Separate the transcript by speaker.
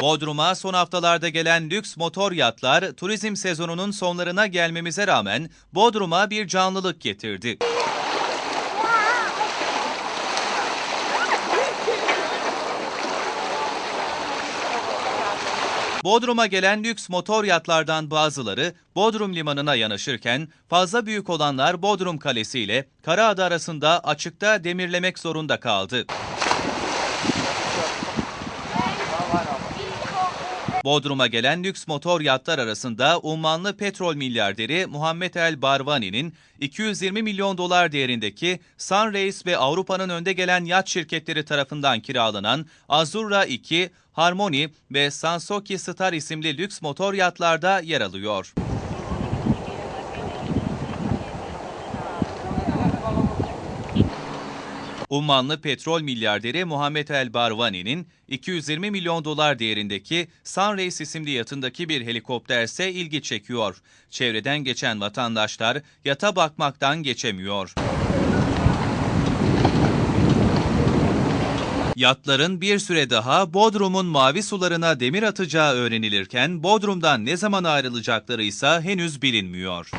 Speaker 1: Bodrum'a son haftalarda gelen lüks motor yatlar turizm sezonunun sonlarına gelmemize rağmen Bodrum'a bir canlılık getirdi. Bodrum'a gelen lüks motor yatlardan bazıları Bodrum limanına yanaşırken fazla büyük olanlar Bodrum Kalesi ile Karaada arasında açıkta demirlemek zorunda kaldı. Bodrum'a gelen lüks motor yatlar arasında ummanlı petrol milyarderi Muhammed El Barvani'nin 220 milyon dolar değerindeki Sunrace ve Avrupa'nın önde gelen yat şirketleri tarafından kiralanan Azurra 2, Harmony ve Sansoki Star isimli lüks motor yatlarda yer alıyor. Ummanlı petrol milyarderi Muhammed El Barvani'nin 220 milyon dolar değerindeki Sunrace isimli yatındaki bir helikopterse ilgi çekiyor. Çevreden geçen vatandaşlar yata bakmaktan geçemiyor. Yatların bir süre daha Bodrum'un mavi sularına demir atacağı öğrenilirken Bodrum'dan ne zaman ayrılacakları ise henüz bilinmiyor.